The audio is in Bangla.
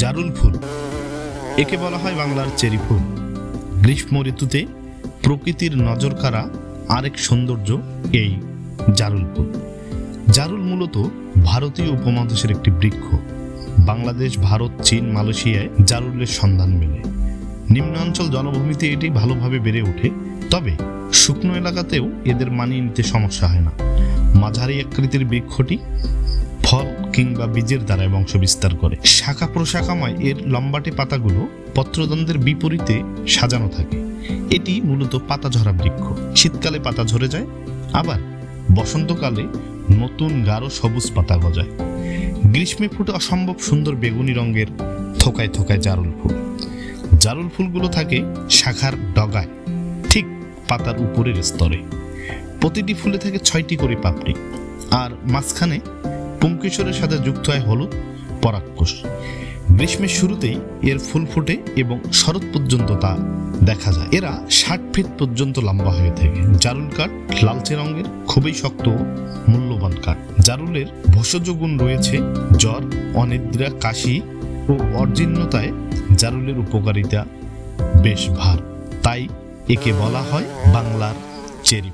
জারুল ফুল। একে বলা হয় বাংলার চেরি ফুল। গ্রীষ্ম ঋতুতে প্রকৃতির নজর কাড়া আরেক সৌন্দর্য এই জারুল ফুল। জারুল মূলত ভারতীয় উপমহাদেশের একটি বৃক্ষ। বাংলাদেশ, ভারত, চীন, মালয়েশিয়ায় জারুলের সন্ধান মেলে। নিম্নাঞ্চল জনভূমিতে এটি ভালোভাবে বেড়ে ওঠে। তবে শুকনো এলাকাতেও এদের মানিয়ে নিতে সমস্যা হয় না। মাঝারি আকৃতির বৃক্ষটি ফল কিংবা বীজের দ্বারাই বংশ বিস্তার করে। শাখা প্রশাখাময় এর লম্বাটে পাতাগুলো পত্রদ্বন্দ্বের বিপরীতে সাজানো থাকে। এটি মূলত পাতা ঝরা বৃক্ষ। শীতকালে পাতা ঝরে যায়, আবার বসন্তকালে নতুন গাঢ় সবুজ পাতা গজায়। গ্রীষ্মে ফুটে অসম্ভব সুন্দর বেগুনি রঙের থোকায় থোকায় জারুল ফুল। জারুল ফুলগুলো থাকে শাখার ডগায়, ঠিক পাতার উপরের স্তরে। প্রতিটি ফুলে থাকে ছয়টি করে পাপড়ি। আর মাঝখানে পুংকেশরের সাথে যুক্ত হয় হলুদ পরাগকোষ গ্রীষ্মের শুরুতেই এর ফুল ফোটে এবং শরৎ পর্যন্ত তা দেখা যায়। এরা ষাট ফিট পর্যন্ত লম্বা হয়ে থাকে। জারুল কাঠ লালচে রঙের, খুবই শক্ত মূল্যবান কাঠ। জারুলের ভেষজ গুণ রয়েছে জ্বর, অনিদ্রা, কাশি ও অর্জিন্যতায় জারুলের উপকারিতা বেশ ভার। তাই একে বলা হয় বাংলার চেরি